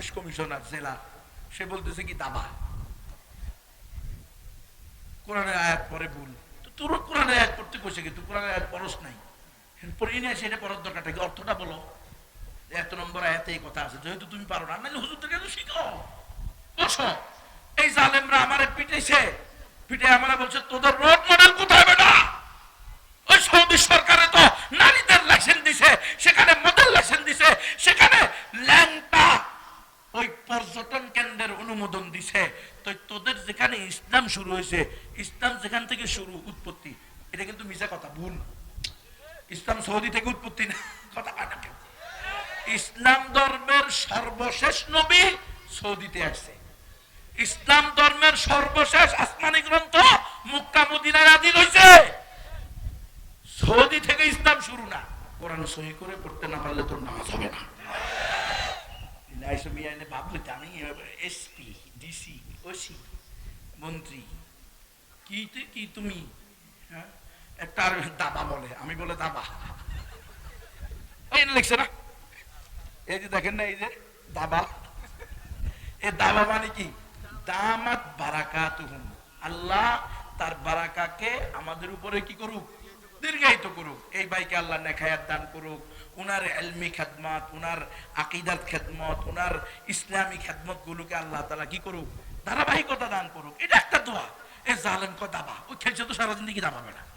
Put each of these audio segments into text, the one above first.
Police commissioner জেলা, সে বলতেছে কি, দাবা। কোরআনের আয়াত পরে ভুল। তোর কোরআনের আয়াত পড়তে কইছে কিন্তু কোরআনের আয়াত পরশ নাই। পড়ে নিয়ে সেটা পড়ার দরকারটা কি অর্থটা বলো। এত নম্বর আয়াতে এই কথা আছে, যেহেতু তুমি পারো না, নাহলে হুজুর থেকে শিখো বসো। এই জালেমরা আমারে পিটেছে পিটে আমরা বলছে, তোদের রোড মডেল কোথায় বেটা? ওই সৌদি সরকারে তো নারীদের লাইসেন্স দিছে সেখানে মডেল লাইসেন্স দিছে সেখানে ল্যাংটা ওই পর্যটন কেন্দ্রের অনুমোদন দিছে তো তোদের যেখানে ইসলাম শুরু হয়েছে ইসলাম যেখান থেকে শুরু, উৎপত্তি। এটা কিন্তু মিশা কথা, ভুল ইসলাম সৌদি থেকে উৎপত্তি না, কথা ইসলাম ধর্মের সর্বশেষ নবী সৌদিতে আসছে। ইসলাম ধর্মের সর্বশেষ আসমানি গ্রন্থ মুক্কা সৌদি থেকে ইসলাম শুরু না। কোরআন সহি করে পড়তে না পারলে তোর নামাজ হবে না। ভাবলে আমি এসপি, ডিসি, ওসি। মন্ত্রী। কি কি তুমি? হ্যাঁ? একটা আর দাবা বলে, আমি বলে দাবা। লিখছে না? এই যে দেখেন না, এই যে দাবা। এই দাবা মানে কি? দামাত বারাকাতুহুম। আল্লাহ তার বারাকাকে আমাদের উপরে কি করুক? দীর্ঘায়িত করুক। এই ভাইকে আল্লাহ নেখায়াত দান করুক। উনার এলমি খেদমত, উনার আকিদাত খেদমত, উনার ইসলামী খেদমত গুলোকে আল্লাহ তালা কি করুক? ধারাবাহিকতা দান করুক, এটা একটা দোয়া। এ জালেম ক দাবা ওই খেলছে তো সারা জিন্দগি দাবা বেড়া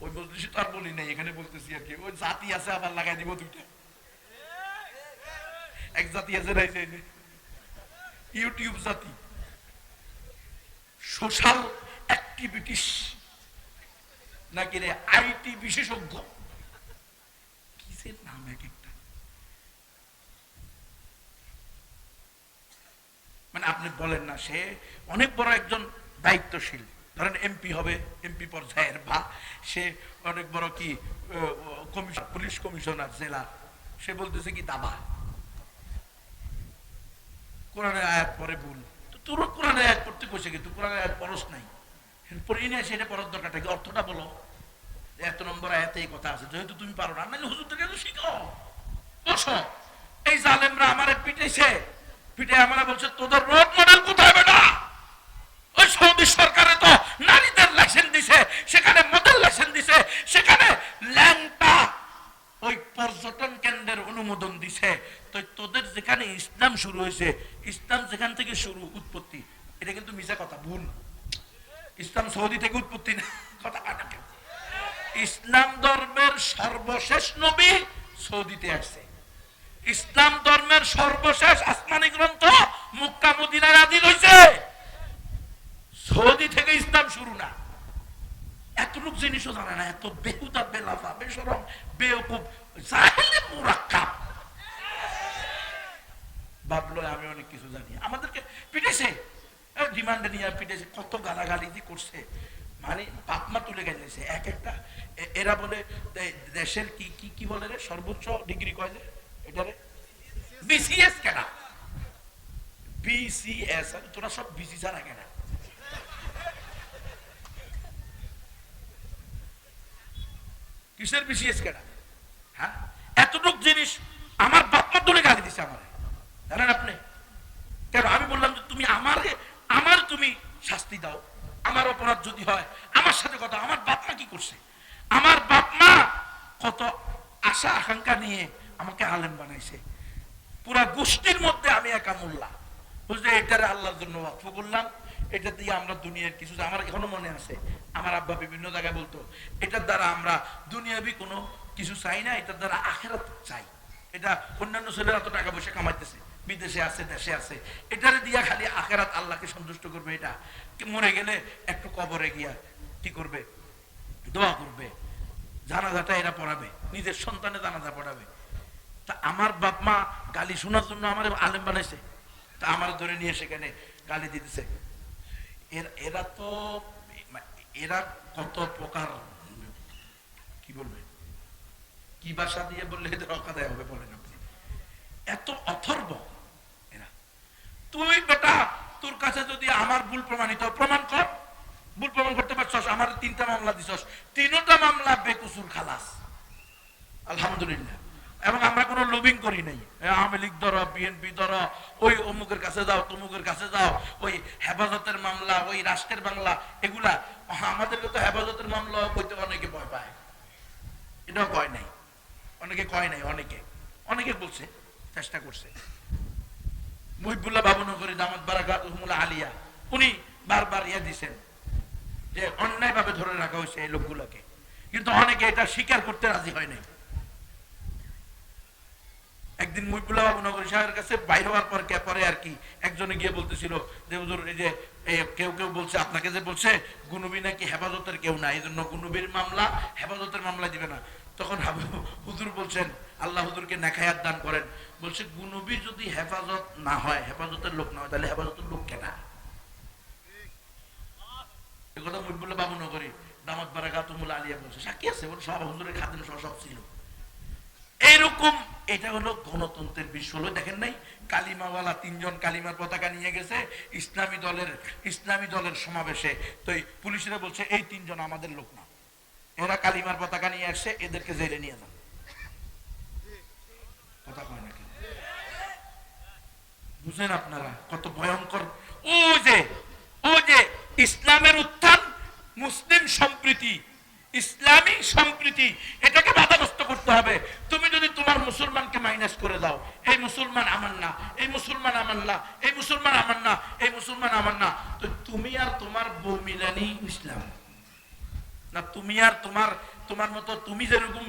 ওই বলতেছি তো আর বলি নাই, এখানে বলতেছি আর কি, ওই জাতি আছে, আবার লাগাই দিব দুইটা। এক জাতি আছে না এই যে- এই যে ইউটিউব জাতি। Social activities. নাকি রে, আইটি বিশেষজ্ঞ। কিসের নাম এক একটা। মানে আপনি বলেন না, সে অনেক বড় একজন দায়িত্বশীল। ধরেন এমপি হবে এমপি পর্যায়ের বা সে অনেক বড় কি কমিশন পুলিশ কমিশনার, জেলা। সে বলতেছে কি, দাবা। কোরআনের আয়াত পরে ভুল। তোর কোরআনের আয়াত পড়তে কইছে কিন্তু কোরআনের আয়াত পরশ নাই। পড়ে নিয়ে সেটা পড়ার দরকারটা কি? অর্থটা বলো। এত নম্বর আয়াতে এই কথা আছে। যেহেতু তুমি পারো না, নাহলে হুজুর থেকে শিখো বসো। এই জালেমরা আমারে পিটেছে আমরা বলছে, তোদের মডেল কোথায় বেটা? ওই সৌদি সরকারে তো নারীদের লাইসেন্স দিছে, সেখানে লাইসেন্স দিছে, সেখানে ল্যাংটা ওই পর্যটন কেন্দ্রের অনুমোদন দিছে। তো তোদের যেখানে ইসলাম শুরু হয়েছে, ইসলাম যেখান থেকে শুরু, উৎপত্তি। এটা কিন্তু মিশা কথা, ভুল ইসলাম সৌদি থেকে উৎপত্তি না, কথা ইসলাম ধর্মের সর্বশেষ নবী সৌদিতে আসছে। ইসলাম ধর্মের সর্বশেষ আসমানি গ্রন্থ মুক্কা মদিনায় আদিল হয়েছে সৌদি থেকে ইসলাম শুরু না। এতটুক জিনিসও জানে না, এত বেহুদা, বেলাফা, বেসরম বেউকুব জাহেলে মুরাক্কাব। ভাবলো, আমি অনেক কিছু জানি। আমাদেরকে পিটেছে ডিমান্ডে নিয়ে পিটেছে কত গালাগালি দিয়ে করছে। মানে বাপমা তুলে গেছে এক একটা এরা বলে দেশের কি কি কি বলে রে? সর্বোচ্চ ডিগ্রি কয় যে এটা রে বিসিএস কেনা? বিসিএস তোরা সব বিসি ছাড়া কেনা? কিসের বিসিএস কেনা? হ্যাঁ? এতটুক জিনিস আমার বাপমা তুলে গালি দিছে আমার। জানেন আপনি? কেন? আমি বললাম যে তুমি আমার আমার তুমি শাস্তি দাও। আমার অপরাধ যদি হয় আমার সাথে কথা আমার বাপ মা কি করছে আমার বাপ মা কত আশা, আকাঙ্ক্ষা নিয়ে আমাকে আলেম বানাইছে। পুরা গোষ্ঠীর মধ্যে আমি একা মোল্লা বুঝলে, এটারে আল্লাহর জন্য ওয়াকফ করলাম। এটা দিয়ে আমরা দুনিয়ার কিছু আমার এখনও মনে আছে, আমার আব্বা বিভিন্ন জায়গায় বলতো, এটার দ্বারা আমরা দুনিয়াবি কোনো কিছু চাই না, এটার দ্বারা আখেরাত চাই। এটা অন্যান্য ছেলেরা তো টাকা পয়সা কামাইতেছে, বিদেশে আছে, দেশে আছে। এটারে দিয়া খালি আখেরাত আল্লাহকে সন্তুষ্ট করবে এটা। মরে গেলে একটু কবরে গিয়া কি করবে? দোয়া করবে। জানাজাটা এরা পড়াবে, নিজের সন্তানে জানাজা পড়াবে। তা আমার বাপ মা গালি শোনার জন্য আমার আলেম বানাইছে, তা আমার ধরে নিয়ে সেখানে গালি দিতেছে। এর- তো এরা কত প্রকার, কি বলবে? কি ভাষা দিয়ে বললে এদের অকাদায় হবে বলেন আপনি। এত অথর্ব এরা। তুই বেটা, তোর কাছে যদি আমার ভুল প্রমাণিত, প্রমাণ কর। ভুল প্রমাণ করতে পারছস? আমার তিনটা মামলা দিছস। তিনটা মামলা বেকুসুর খালাস। আলহামদুলিল্লাহ। এবং আমরা কোনো লবিং করি নাই। আওয়ামী লীগ ধরো বিএনপি ধরো, ওই অমুকের কাছে যাও, তমুকের কাছে যাও, ওই হেফাজতের মামলা, ওই রাষ্ট্রের বাংলা, এগুলা আমাদেরকে তো হেফাজতের মামলা কইতে অনেকে ভয় পায়। এটাও কয় নাই। অনেকে কয় নাই, অনেকে। অনেকে বলছে, চেষ্টা করছে। মহিবুল্লাহ বাবুনগরী, দামাত বারাকাতুহুমুল্লাহ আলিয়া, উনি বারবার ইয়া দিছেন। যে অন্যায়ভাবে ধরে রাখা হয়েছে এই লোকগুলোকে। কিন্তু অনেকে এটা স্বীকার করতে রাজি হয় নাই। একদিন মহিবুল্লাহ বাবুনগরী সাহেবের কাছে বাইরে হওয়ার পর কে পরে আর কি একজনে গিয়ে বলতেছিল যে, হুজুর, এই যে কেউ কেউ বলছে, আপনাকে যে বলছে, গুনুবি নাকি হেফাজতের কেউ না এই জন্য গুনুবির মামলা হেফাজতের মামলা দিবে না। তখন হুজুর বলছেন, আল্লাহ হুজুরকে নেখায়াত দান করেন। বলছে, গুনুবি যদি হেফাজত না হয়, হেফাজতের লোক না হয়, তাহলে হেফাজতের লোক কেনা মহিবুল্লাহ বাবু আলিয়া বলছে সাক্ষী আছে বলে সব হুজুরের সব ছিল। এইরকম, এটা হলো গণতন্ত্রের বিশ্ব দেখেন নাই, কালিমাওয়ালা তিনজন কালিমার পতাকা নিয়ে গেছে, ইসলামী দলের ইসলামী দলের সমাবেশে। তো এই পুলিশরা বলছে, এই তিনজন আমাদের লোক না। এরা কালিমার পতাকা নিয়ে আসছে, এদেরকে জেলে নিয়ে যান। কথা কয় নাকি বুঝেন আপনারা কত ভয়ঙ্কর? ও যে ও যে ইসলামের উত্থান মুসলিম সম্প্রীতি, ইসলামী সম্প্রীতি, এটাকে বাধাগ্রস্ত করতে হবে। তুমি যদি তোমার মুসলমানকে মাইনাস করে দাও, এই মুসলমান আমার না, এই মুসলমান আমার না, এই মুসলমান আমার না, এই মুসলমান আমার না, তো তুমি আর তোমার বউ মিলানি ইসলাম। না, তুমি আর তোমার তোমার মতো তুমি যেরকম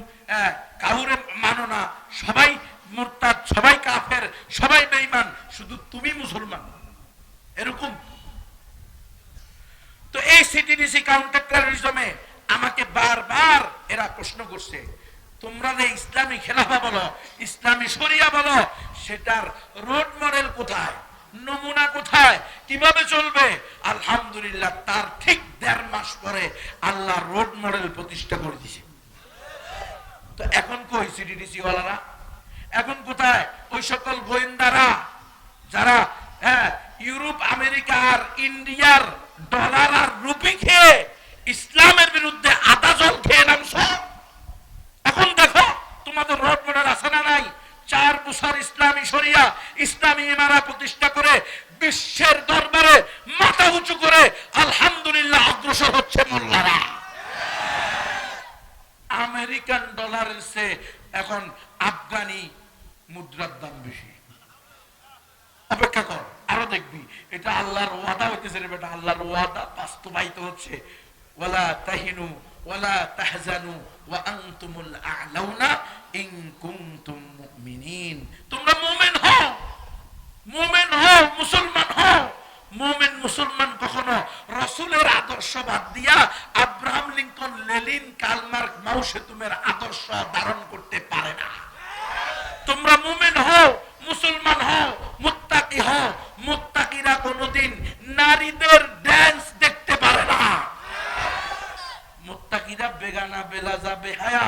কাউরে মানো না, সবাই মোরতাদ, সবাই কাফের, সবাই বেঈমান, শুধু তুমি মুসলমান এরকম তো এই সিটিডিসি আমাকে বারবার এরা প্রশ্ন করছে তোমরা যে ইসলামী খেলাফা বলো ইসলামী শরিয়া বলো সেটার রোড মডেল কোথায়? নমুনা কোথায়? কীভাবে চলবে? আলহামদুলিল্লাহ তার ঠিক দেড় মাস পরে আল্লাহ রোড মডেল প্রতিষ্ঠা করে দিছে তো এখন কই সিডিডিসি ওয়ালারা এখন কোথায়? ওই সকল গোয়েন্দারা যারা হ্যাঁ, ইউরোপ আমেরিকা আর ইন্ডিয়ার ডলার আর রুপি খেয়ে ইসলামের বিরুদ্ধে জল খেয়ে এখন দেখো, তোমাদের রোড নাই? চার বছর ইসলামী ইসলামী ইমারা প্রতিষ্ঠা করে বিশ্বের দরবারে মাথা উঁচু করে আলহামদুলিল্লাহ অগ্রসর হচ্ছে মোল্লারা। আমেরিকান ডলারের চেয়ে এখন আফগানি মুদ্রার দাম বেশি। অপেক্ষা কর। আরও দেখবি। এটা আল্লাহর ওয়াদা হইতেছে রে বেটা, আল্লাহর ওয়াদা বাস্তবায়িত হচ্ছে। ওয়ালা তাহিনু, ওয়ালা তাহজানু, ওয়া আনতুমুল আ'লাউনা ইন কুনতুম মুমিনিন। তোমরা মুমিন হও মুমিন হও, মুসলমান হও। মুমিন মুসলমান কখনো রসুলের আদর্শ বাদ দিয়া আব্রাহাম লিঙ্কন লেলিন কালমার্ক মাও সেতুমের আদর্শ ধারণ করতে পারে না। তোমরা মুমিন হও, মুসলমান হও হও মুত্তাকিরা কোনোদিন নারীদের ড্যান্স দেখতে পারে না। মুত্তাকিরা বেগানা, বেলাজা, বেহায়া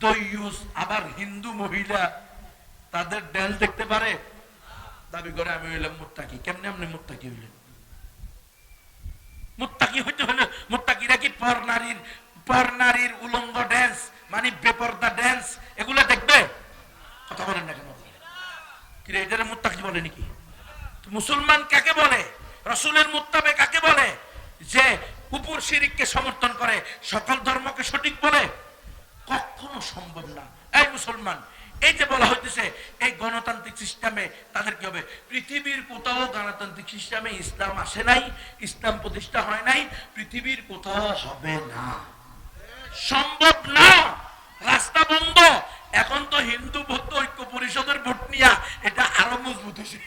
দইয়ুস আবার হিন্দু মহিলা, তাদের ড্যান্স দেখতে পারে? দাবি করে আমি হইলাম মুত্তাকি। কেমনে আপনি মুত্তাকি হইলেন? মুত্তাকি হইতে হলে মুত্তাকিরা কি পর নারীর পর নারীর উলঙ্গ ড্যান্স মানে বেপর্দা ড্যান্স এগুলো দেখবে? কথা বলেন না কেন? কিরে, এদের মুত্তাকি বলে নাকি? মুসলমান কাকে বলে? রসুলের মুত্তাবে কাকে বলে? যে কুপুর শিরিককে সমর্থন করে, সকল ধর্মকে সঠিক বলে? কখনো সম্ভব না। এই মুসলমান, এই যে বলা হইতেছে, এই গণতান্ত্রিক সিস্টেমে তাদের কি হবে? পৃথিবীর কোথাও গণতান্ত্রিক সিস্টেমে ইসলাম আসে নাই, ইসলাম প্রতিষ্ঠা হয় নাই, পৃথিবীর কোথাও হবে না। সম্ভব না। রাস্তা বন্ধ। এখন তো হিন্দু বৌদ্ধ ঐক্য পরিষদের ভোট নিয়া এটা আরও মজবুত হয়েছে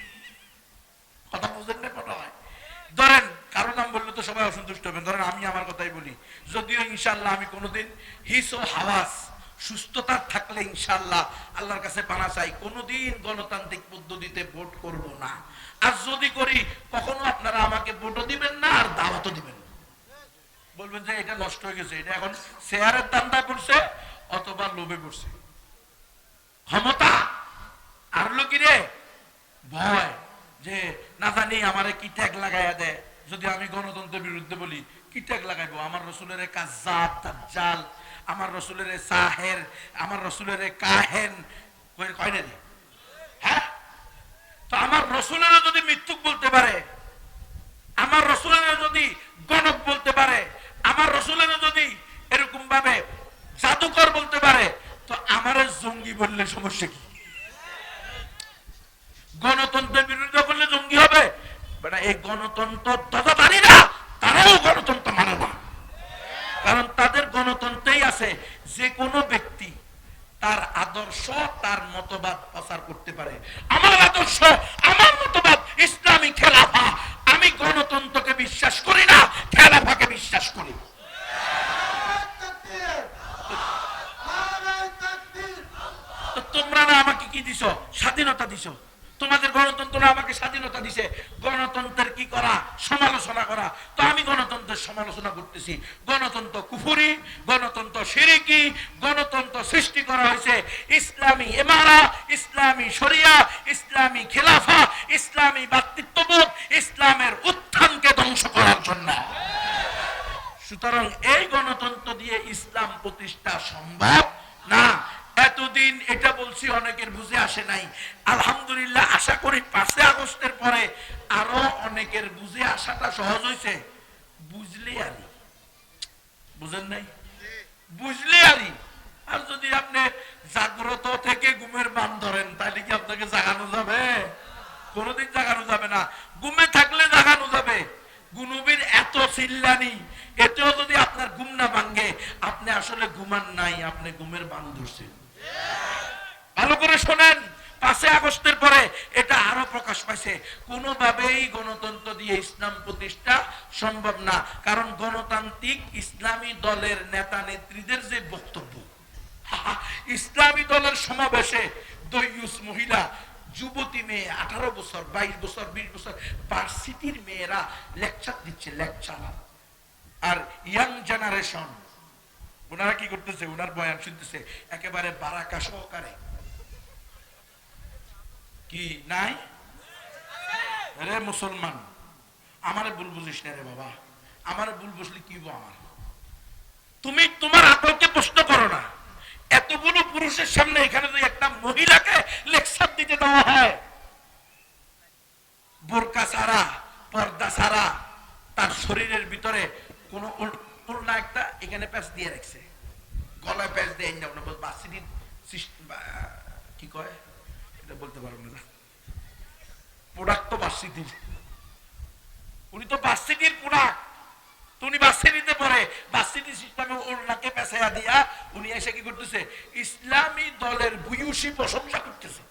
কথা বুঝেন না মনে হয় ধরেন কারও নাম বললে তো সবাই অসন্তুষ্ট হবেন ধরেন আমি আমার কথাই বলি যদিও ইনশাল্লাহ আমি কোনোদিন হিস ও হাওয়াস সুস্থতা থাকলে ইনশাল্লাহ আল্লাহর কাছে পানা চাই। কোনোদিন গণতান্ত্রিক পদ্ধতিতে ভোট করব না। আর যদি করি, কখনো আপনারা আমাকে ভোটও দিবেন না আর দাওয়াতও দিবেন বলবেন যে এটা নষ্ট হয়ে গেছে, এটা এখন শেয়ারের দান্দায় পড়ছে অথবা লোভে পড়ছে। ক্ষমতা? আর লোকি রে? ভয় যে না জানি আমারে কি ট্যাগ লাগাইয়া দেয়। যদি আমি গণতন্ত্রের বিরুদ্ধে বলি কি ট্যাগ লাগাইবো? আমার রসুলের কাজাব তাজ্জাল, আমার রসুলের সাহের, আমার রসুলের কাহেন। কয়- না? হ্যাঁ? তো আমার রসুলেরও যদি মৃত্যুক বলতে পারে, আমার রসুলেরও যদি গণক বলতে পারে, আমার রসুলেরও যদি এরকম ভাবে জাদুকর বলতে পারে, তো আমার জঙ্গি বললে সমস্যা কি? গণতন্ত্রের বিরোধিতা করলে জঙ্গি হবে? এই গণতন্ত্র দাদাদারীরা তারাও গণতন্ত্র মানে না কারণ তাদের গণতন্ত্রেই আছে যে কোনো ব্যক্তি তার আদর্শ, তার মতবাদ প্রচার করতে পারে। আমার আদর্শ, আমার মতবাদ ইসলামী খেলাফা। আমি গণতন্ত্রকে বিশ্বাস করি না, খেলাফাকে বিশ্বাস করি। তোমরা না আমাকে কি দিছ? স্বাধীনতা দিছো। তোমাদের গণতন্ত্র আমাকে স্বাধীনতা দিছে। গণতন্ত্রের কি করা? সমালোচনা করা তো আমি গণতন্ত্রের সমালোচনা করতেছি। গণতন্ত্র কুফুরি, গণতন্ত্র সিরিকি, গণতন্ত্র সৃষ্টি করা হয়েছে। ইসলামী এমারা ইসলামী শরিয়া, ইসলামী খেলাফা, ইসলামী ভাতৃত্ববোধ ইসলামের উত্থানকে ধ্বংস করার জন্য। সুতরাং এই গণতন্ত্র দিয়ে ইসলাম প্রতিষ্ঠা সম্ভব? না। এতদিন এটা বলছি, অনেকের বুঝে আসে নাই। আলহামদুলিল্লাহ, আশা করি পাঁচে আগস্টের পরে আরও অনেকের বুঝে আসাটা সহজ হয়েছে। বুঝলে আরি বুঝেন নাই? বুঝলে আরি আর যদি আপনি জাগ্রত থেকে ঘুমের বান ধরেন, তাহলে কি আপনাকে জাগানো যাবে? কোনোদিন জাগানো যাবে না। ঘুমে থাকলে জাগানো যাবে। গুনুবির এত চিল্লানি, এতেও যদি আপনার ঘুম না ভাঙ্গে আপনি আসলে ঘুমান নাই, আপনি ঘুমের বান ধরছেন। ভালো করে শোনেন পাঁচে আগস্টের পরে এটা প্রকাশ পাইছে, কোনোভাবেই গণতন্ত্র দিয়ে ইসলাম প্রতিষ্ঠা সম্ভব না। কারণ গণতান্ত্রিক ইসলামী দলের নেতা নেত্রীদের যে বক্তব্য, ইসলামী দলের সমাবেশে দৈয়ুস মহিলা, যুবতী মেয়ে, আঠারো বছর, বাইশ বছর, বিশ বছর ভার্সিটির মেয়েরা লেকচার দিচ্ছে লেকচার আর ইয়াং জেনারেশন ওনারা কি করতেছে? ওনার বয়ান শুনতেছে, একেবারে বারাকা সহকারে। কি, নাই? রে মুসলমান, আমারে ভুল বুঝিস না রে বাবা, আমারে ভুল বুঝলি কি আমার? তুমি তোমার আকলকে প্রশ্ন করো না। এতগুলো পুরুষের সামনে এখানে যদি একটা মহিলাকে লেকচার দিতে দেওয়া হয়। বোরকা ছাড়া, পর্দা ছাড়া, তার শরীরের ভিতরে কোন উল্টা একটা এখানে প্যাচ দিয়ে রাখছে। গলায় প্যাচ দিয়ে বাসিটির কি কয়? এটা বলতে পারব না। প্রোডাক্ট তো উনি তো প্রোডাক্ট। উনি সিস্টেমে দিয়া উনি এসে কি করতেছে? ইসলামী দলের ভূয়সী প্রশংসা করতেছে।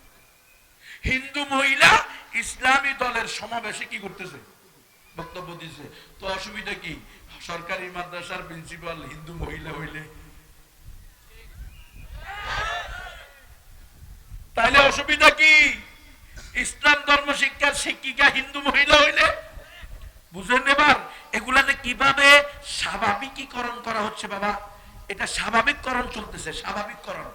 হিন্দু মহিলা ইসলামী দলের সমাবেশে কি করতেছে? বক্তব্য দিছে তো অসুবিধা কি? সরকারি মাদ্রাসার প্রিন্সিপাল হিন্দু মহিলা হইলে। তাহলে অসুবিধা কি? ইসলাম ধর্ম শিক্ষার শিক্ষিকা হিন্দু মহিলা হইলে, বুঝেন এবার, এগুলাতে কীভাবে স্বাভাবিকীকরণ করা হচ্ছে বাবা? এটা স্বাভাবিককরণ চলতেছে, স্বাভাবিককরণ।